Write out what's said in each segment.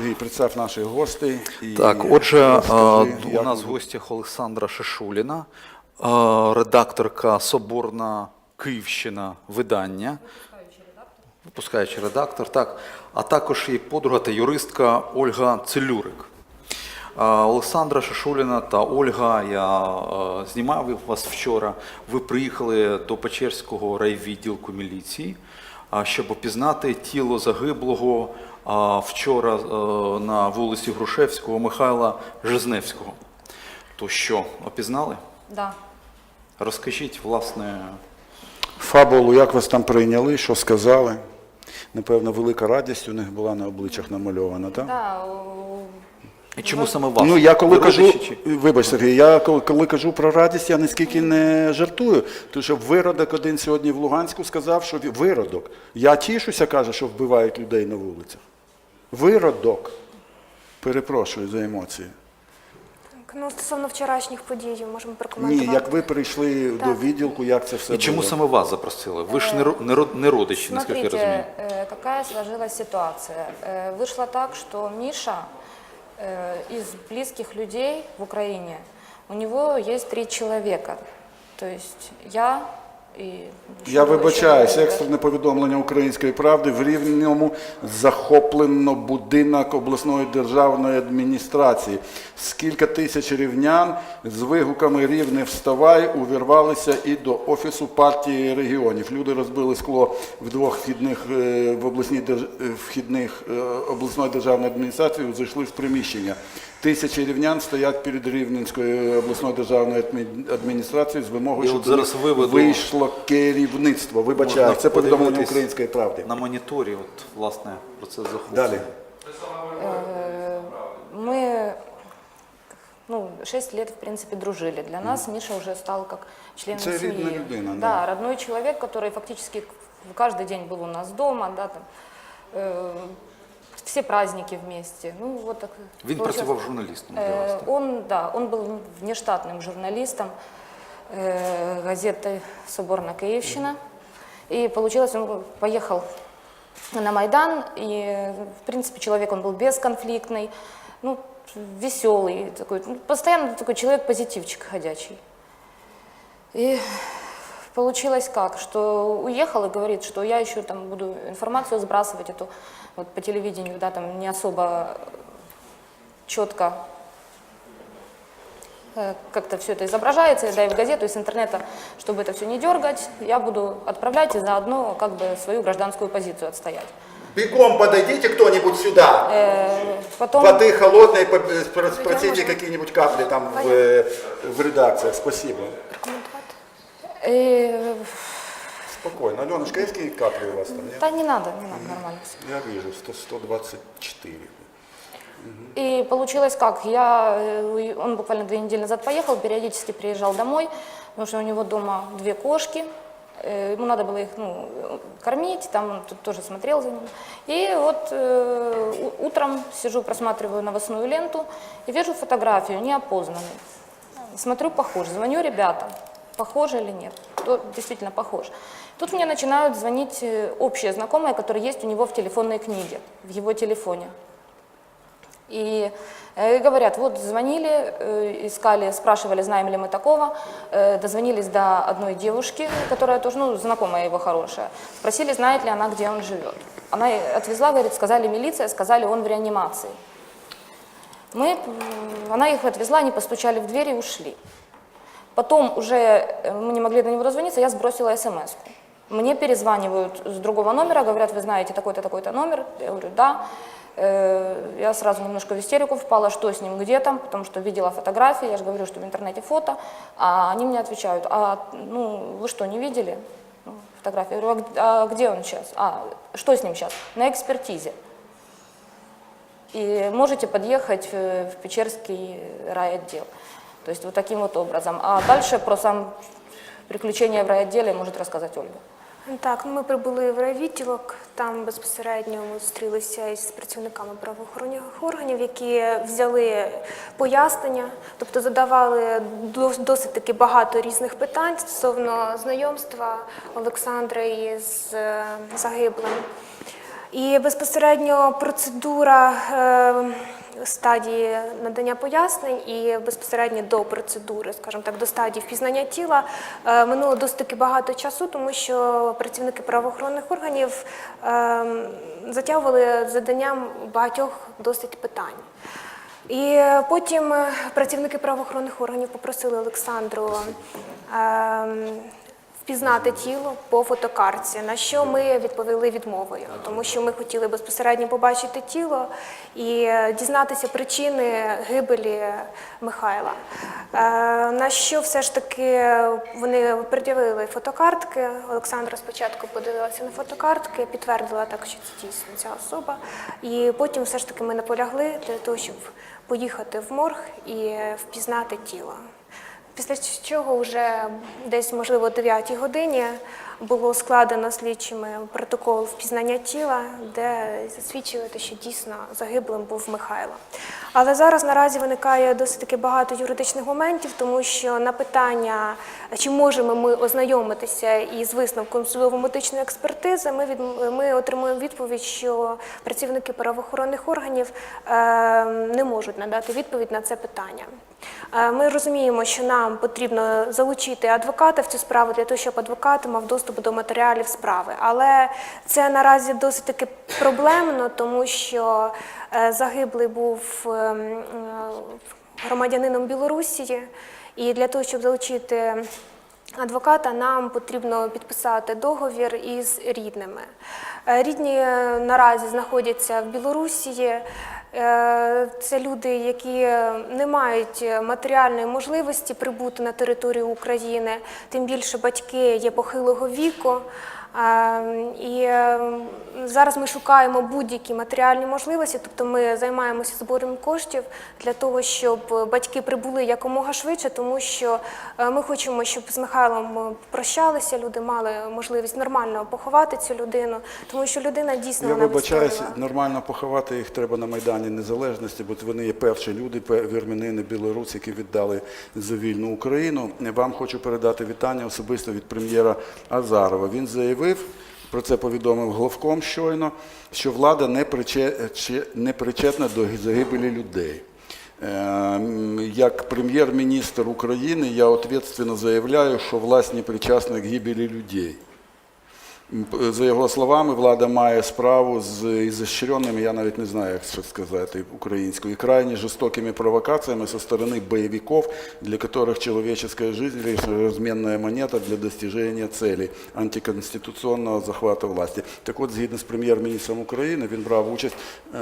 Сергій, представ наших гостей. І Так, отже, розкажи, у як нас в гостях Олександра Шишуліна, редакторка Соборна Київщина видання. Випускаючий редактор, так. А також її подруга та юристка Ольга Целюрик. Олександра Шишуліна та Ольга, я знімав вас вчора. Ви приїхали до Печерського райвідділку міліції, а, щоб опізнати тіло загиблого а, вчора е, на вулиці Грушевського Михайла Жизневського. То що, опізнали? Да. Розкажіть, власне, Фабулу, як вас там прийняли, що сказали? Напевно, велика радість у них була на обличчях намальована, так? Да, у- і чому саме вас? Ну, я коли Ви кажу, родичі вибач, Сергій, я коли, коли кажу про радість, я ніскільки не жартую. Тому що виродок один сьогодні в Луганську сказав, що виродок. Я тішуся, каже, що вбивають людей на вулицях Виродок. Перепрошую за емоції. Так, Ну, стосовно вчорашніх подій, можемо Ні, прокоментувати. як ви прийшли до відділку, як це все І чому було? саме вас запросили? Ви ж не, ро- не, ро- не родичі, наскільки я розумію. Смотрите, э, какая сложилась ситуация. Э, Вышло так, что Миша э, из близких людей в Украине, у него есть три человека. То есть я и... Я вибачаюсь, екстрене повідомлення української правди. В Рівному захоплено будинок обласної державної адміністрації. Скільки тисяч рівнян з вигуками Рівне вставай увірвалися і до офісу партії регіонів. Люди розбили скло в двох вхідних е, в обласній е, вхідних е, обласної державної адміністрації. Зайшли в приміщення. Тисячі рівнян стоять перед Рівненською обласною державною адмі- адміністрацією з вимогою, І щоб от зараз до них виведу- вийшло керівництво. Вибачаю, Можна це повідомлення подивитись української правди. На моніторі, от, власне, процес захоплення. Далі. Э, Мы ну, 6 лет, в принципе, дружили. Для нас Миша уже стал как членом Это семьи. рідна людина, да. да. родной человек, который фактически каждый день был у нас дома, да, там, э, все праздники вместе. Ну, вот так Він получилось. працював журналістом для вас. Э, так? Он, да, он был внештатным журналистом э, газеты «Соборна Киевщина». И получилось, он поехал на Майдан, и, в принципе, человек он был бесконфликтный, ну, веселый такой, ну, постоянно такой человек-позитивчик ходячий. И получилось как, что уехал и говорит, что я еще там буду информацию сбрасывать эту вот по телевидению, да, там не особо четко э, как-то все это изображается, да и в газету, и с интернета, чтобы это все не дергать, я буду отправлять и заодно как бы свою гражданскую позицию отстоять. Бегом подойдите кто-нибудь сюда. Э, Потом... Воды холодной, по- спро- спросите какие-нибудь капли там в, э, В редакціях, спасибо. Прокоментувати. э, Спокійно. Альонушка, які каплі у вас там? Ні? Да не надо, не надо, нормально всё. Я вижу, 100, 124. И получилось как, я, э, он буквально две недели назад поехал, периодически приезжал домой, потому что у него дома две кошки, э, ему надо было их ну, кормить, там он тут тоже смотрел за ними. И вот э, у- утром сижу, просматриваю новостную ленту и вижу фотографию, неопознанную. Смотрю, похож, звоню ребятам, похоже или нет, кто действительно похож. Тут мне начинают звонить э, общие знакомые, которые есть у него в телефонной книге, в его телефоне. И э, говорят, вот звонили, э, искали, спрашивали, знаем ли мы такого, дозвонились до одной девушки, которая тоже, ну, знакомая его хорошая, спросили, знает ли она, где он живет. Она отвезла, говорит, сказали милиция, сказали, он в реанимации. Мы, она их отвезла, они постучали в дверь и ушли. Потом уже э, мы не могли до него дозвониться, я сбросила смс -ку. Мне перезванивают с другого номера, говорят, вы знаете такой-то, такой-то номер. Я говорю, да. Э, Я сразу немножко в истерику впала, что с ним, где там, потому что видела фотографии, я же говорю, что в интернете фото, а они мне отвечают, а ну вы что, не видели Ну, фотографии? Я говорю, а а где он сейчас? А, что с ним сейчас? На экспертизе. И можете подъехать э, в Печерский райотдел. То есть вот таким вот образом. А дальше про сам приключения в райотделе может рассказать Ольга. Так, ну, ми прибули в райвідділок, там безпосередньо ми зустрілися із працівниками правоохоронних органів, які взяли пояснення, тобто задавали досить таки багато різних питань стосовно знайомства Олександра із е, загиблим. І безпосередньо процедура е, стадії надання пояснень і безпосередньо до процедури, скажімо так, до стадії впізнання тіла е, минуло досить багато часу, тому що працівники правоохоронних органів е, затягували заданням багатьох досить питань. І потім е, працівники правоохоронних органів попросили Олександру ем, впізнати тіло по фотокартці, на що ми відповіли відмовою, тому що ми хотіли безпосередньо побачити тіло і дізнатися причини гибелі Михайла. Е, На що все ж таки вони пред'явили фотокартки. Олександра спочатку подивилася на фотокартки, підтвердила так, що це дійсно ця особа. І потім все ж таки ми наполягли для того, щоб поїхати в морг і впізнати тіло. Після чого вже десь, можливо, о 9 годині було складено слідчими протокол впізнання тіла, де засвідчили, що дійсно загиблим був Михайло. Але зараз наразі виникає досить таки багато юридичних моментів, тому що на питання, чи можемо ми ознайомитися із висновком судово-медичної експертизи, ми, від, ми отримуємо відповідь, що працівники правоохоронних органів е, не можуть надати відповідь на це питання. Е, Ми розуміємо, що нам потрібно залучити адвоката в цю справу для того, щоб адвокат мав доступ до матеріалів справи. Але це наразі досить таки проблемно, тому що е, загиблий був ем, е, громадянином Білорусі, і для того, щоб залучити адвоката, нам потрібно підписати договір із рідними. Е, Рідні наразі знаходяться в Білорусі. Е, Це люди, які не мають матеріальної можливості прибути на територію України, тим більше батьки є похилого віку. Е, І е, зараз ми шукаємо будь-які матеріальні можливості, тобто ми займаємося збором коштів для того, щоб батьки прибули якомога швидше, тому що е, ми хочемо, щоб з Михайлом прощалися, люди мали можливість нормально поховати цю людину, тому що людина дійсно Я вона вибачаюсь, нормально поховати їх треба на Майдані Незалежності, бо вони є перші люди, вірменини, білоруси, які віддали за вільну Україну. Вам хочу передати вітання особисто від прем'єра Азарова. Він заявив, про це повідомив главком щойно, що влада не, причетна до загибелі людей. Ем, Як прем'єр-міністр України я ответственно заявляю, що власть не причасна к гибелі людей. За його словами, влада має справу з ізощренними, я навіть не знаю, як це сказати українською, крайне жорстокими провокаціями со стороны боевиков, для которых человеческая жизнь лишь разменная монета для достижения цели антиконституційного захвату власті. Так от, згідно з прем'єр-міністром України, він брав участь е,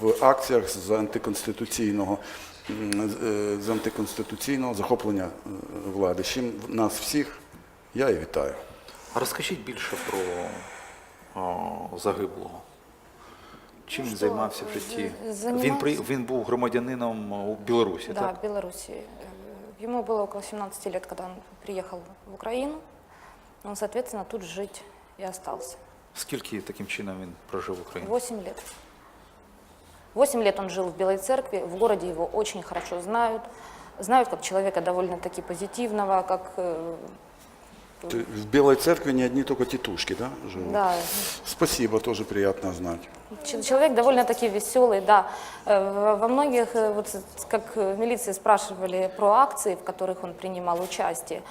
в акціях з антиконституційного з- е, антиконституційного захоплення е, влади. З чим нас всіх я і вітаю. Розкажіть більше про о, загиблого. Чим він займався в житті? з- займався? Він, при, він був громадянином у Білорусі, Да, так? в Беларуси. Э, Ему было около 17 лет, когда он приехал в Украину. Он, соответственно, тут жить и остался. Скільки таким чином він прожив в Україні? 8 лет. 8 лет он жил в Белой Церкви, в городе его очень хорошо знают. Знают как человека довольно-таки позитивного, как... э, Ты в Белой церкви не одни только тетушки, да, живут? Да, Спасибо, тоже приятно знать. Ч- Человек довольно-таки веселый, да. Э, в- Во многих, э, вот с- как э, в милиции спрашивали про акции, в которых он принимал участие.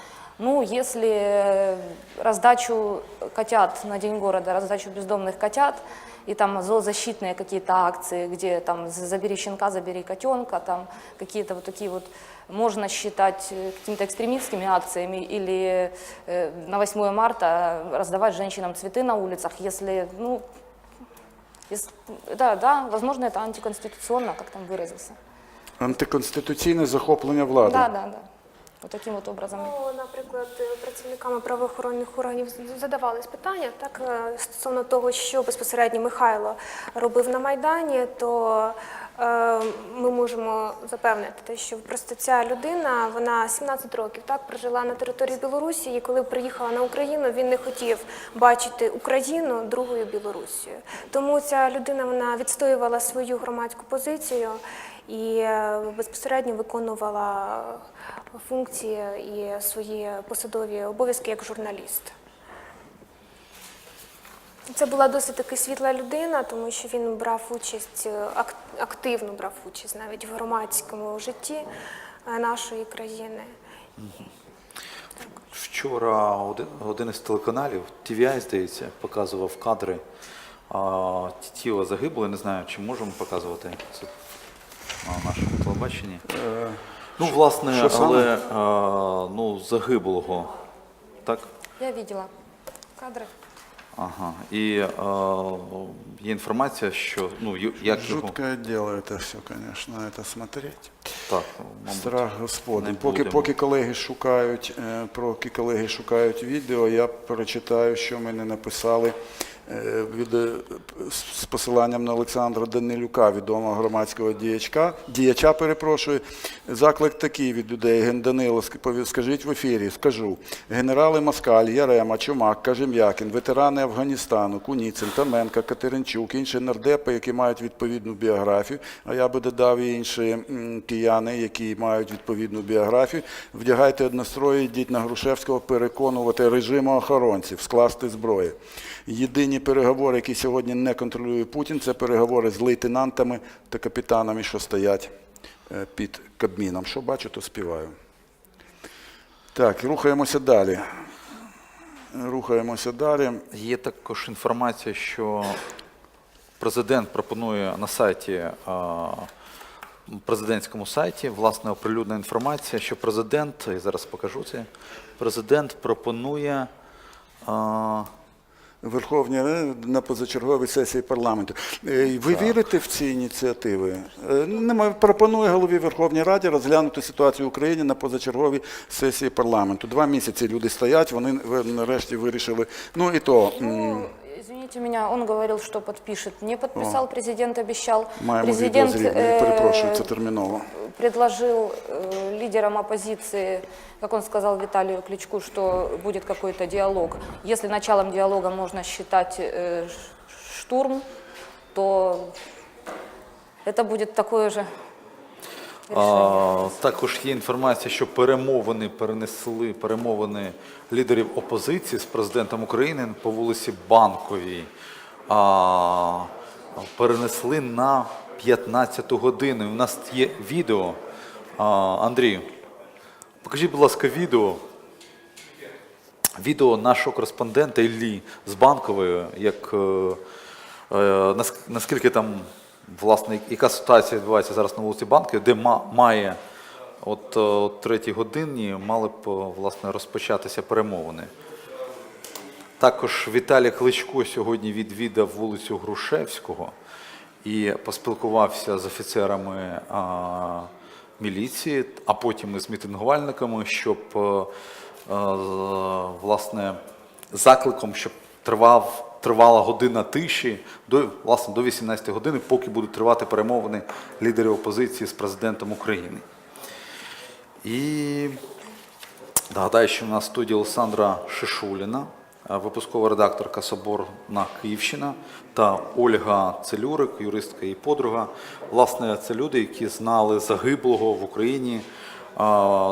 Ну, если э, раздачу котят на День города, раздачу бездомных котят, и там зоозащитные какие-то акции, где там забери щенка, забери котенка, там какие-то вот такие вот можно считать э, какими-то экстремистскими акциями или э, на 8 марта раздавать женщинам цветы на улицах, если, ну, Ес- Да, да, возможно, это антиконституционно, как там выразился. Антиконституційне захоплення влади. Да, да, да. Вот таким вот образом. Ну, наприклад, працівниками правоохоронних органів задавались питання так е, стосовно того, що безпосередньо Михайло робив на майдані, то е, ми можемо запевнити, те, що просто ця людина, вона 17 років так прожила на території Білорусі, і коли приїхала на Україну, він не хотів бачити Україну другою Білорусією. Тому ця людина вона відстоювала свою громадську позицію і е, безпосередньо виконувала функції і свої посадові обов'язки як журналіст. Це була досить таки світла людина, тому що він брав участь, е, активно брав участь навіть в громадському житті е, нашої країни. Вчора один, із телеканалів, TVI, здається, показував кадри а, тіла загиблого. Не знаю, чи можемо показувати це на нашому телебаченні. Ну, власне, що саме? але а, ну, загиблого. Так? Я видела кадры. Ага. І е, є інформація, що ну, ю- як його Жуткое дело это все, конечно, это смотреть. так, мабуть, Страх Господень. не Поки, будемо. поки колеги шукають, е, поки колеги шукають відео, я прочитаю, що ми не написали е, від, е, з посиланням на Олександра Данилюка, відомого громадського діячка, діяча, перепрошую. Заклик такий від людей. Ген Данило, скажіть в ефірі, скажу. Генерали Москаль, Ярема, Чумак, Кажем'якін, ветерани Афганістану, Куніцин, Таменка, Катеринчук, інші нардепи, які мають відповідну біографію, а я би додав і інші кияни, які мають відповідну біографію, вдягайте однострої, йдіть на Грушевського переконувати режиму охоронців, скласти зброю. Єдині переговори, які сьогодні не контролює Путін, це переговори з лейтенантами та капітанами, що стоять е, під Кабміном. Що бачу, то співаю. Так, рухаємося далі. Рухаємося далі. Є також інформація, що президент пропонує на сайті, президентському сайті, власне, оприлюднена інформація, що президент, і зараз покажу це, президент пропонує. а, Верховній Раді на позачерговій сесії парламенту. Ви Ви вірите в ці ініціативи? Немає Нема- Пропонує голові Верховній Раді розглянути ситуацію в Україні на позачерговій сесії парламенту. Два місяці люди стоять, вони в- нарешті вирішили. Ну і то Ну, извините меня, он говорил, что подпишет. Не подписал, президент обещал. маємо Президент відеозрівня. э, Перепрошую, це терміново. предложил э, лидерам оппозиции, как он сказал Виталию Кличку, что будет какой-то диалог. Если началом диалога можно считать э, ш- штурм, то это будет такое же решение. а, також є інформація, що перемовини перенесли перемовини лідерів опозиції з президентом України по вулиці Банковій. А, перенесли на 15 годину. У нас є відео. А, Андрій, покажіть, будь ласка, відео. Відео нашого кореспондента Іллі з Банкової, як е, е, нас- наскільки там власне яка ситуація відбувається зараз на вулиці Банки, де ма- має от е, о третій годині мали б е, власне розпочатися перемовини. Також Віталій Кличко сьогодні відвідав вулицю Грушевського і поспілкувався з офіцерами а, міліції, а потім і з мітингувальниками, щоб е, е, власне закликом, щоб тривав, тривала година тиші до власне до 18 години, поки будуть тривати перемовини лідерів опозиції з президентом України. І Нагадаю, що в нас в студії Олександра Шишуліна, е, випускова редакторка Соборна Київщина та Ольга Целюрик, юристка і подруга. Власне, це люди, які знали загиблого в Україні,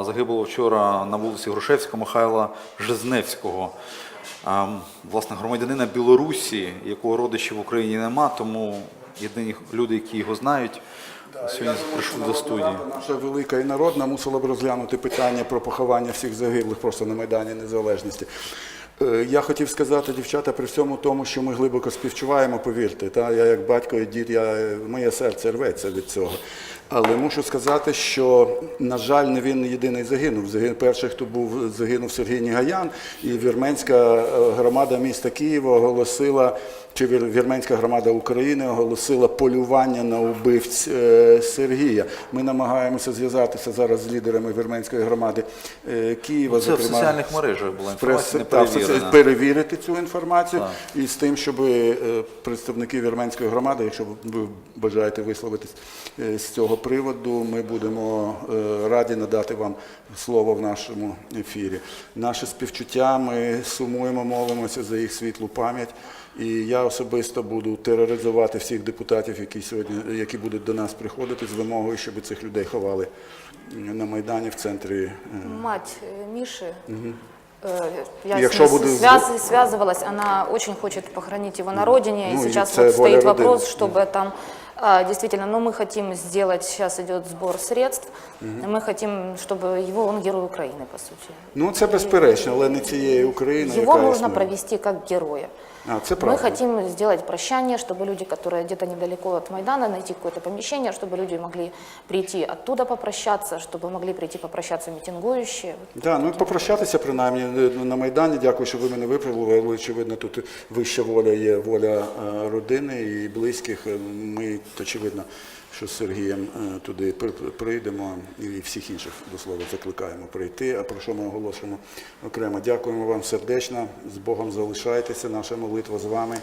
загиблого вчора на вулиці Грушевського Михайла Жизневського. Власне, громадянина Білорусі, якого родичів в Україні нема, тому єдині люди, які його знають, сьогодні прийшли до студії. Наша велика і народна мусила б розглянути питання про поховання всіх загиблих просто на Майдані Незалежності. Е, Я хотів сказати, дівчата, при всьому тому, що ми глибоко співчуваємо, повірте, та я як батько і дід, я, моє серце рветься від цього. Але мушу сказати, що, на жаль, не він єдиний загинув. Загин- Перший, хто був, загинув Сергій Нігаян, і вірменська е, громада міста Києва оголосила, чи вір- вірменська громада України оголосила полювання на убивць е, Сергія. Ми намагаємося зв'язатися зараз з лідерами вірменської громади Києва. Це в соціальних мережах була Прес, інформація, не соці- перевірена. перевірити цю інформацію і з тим, щоб е, представники вірменської громади, якщо ви бажаєте висловитись е, з цього приводу, ми будемо е, раді надати вам слово в нашому ефірі. Наше співчуття, ми сумуємо, молимося за їх світлу пам'ять. І я особисто буду тероризувати всіх депутатів, які сьогодні які будуть до нас приходити з вимогою, щоб цих людей ховали на майдані в центрі. Мать э, Миши Э, Я с Якщо ней буде связ- связывалась, она очень хочет похоронить его на родине, Ну, и и сейчас це вот воля стоит родини. вопрос, чтобы там а, действительно, но мы хотим сделать, сейчас идет сбор средств, мы хотим, чтобы его, он герой Украины, по сути. Ну це безперечно, але не цієї України. Его яка нужно існує. провести как героя. А, це Мы правда. хотим сделать прощание, чтобы люди, которые где-то недалеко от Майдана, найти какое-то помещение, чтобы люди могли прийти оттуда попрощаться, чтобы могли прийти попрощаться митингующие. Да, ну попрощатися принаймні е, на Майдані. Дякую, що ви мене виправили. Але очевидно, тут вища воля є воля е, родини і близьких. Е, Ми очевидно, що з Сергієм е, туди прийдемо і всіх інших до слова закликаємо прийти. А про що ми оголошуємо окремо? Дякуємо вам сердечно. З Богом залишайтеся. Наша молитва з вами.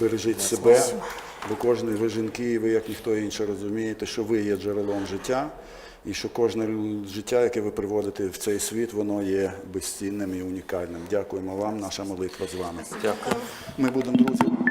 Бережіть себе. Ви кожен, ви жінки, і ви як ніхто інший розумієте, що ви є джерелом життя. І що кожне життя, яке ви приводите в цей світ, воно є безцінним і унікальним. Дякуємо вам, наша молитва з вами. Дякую. Ми будемо друзі.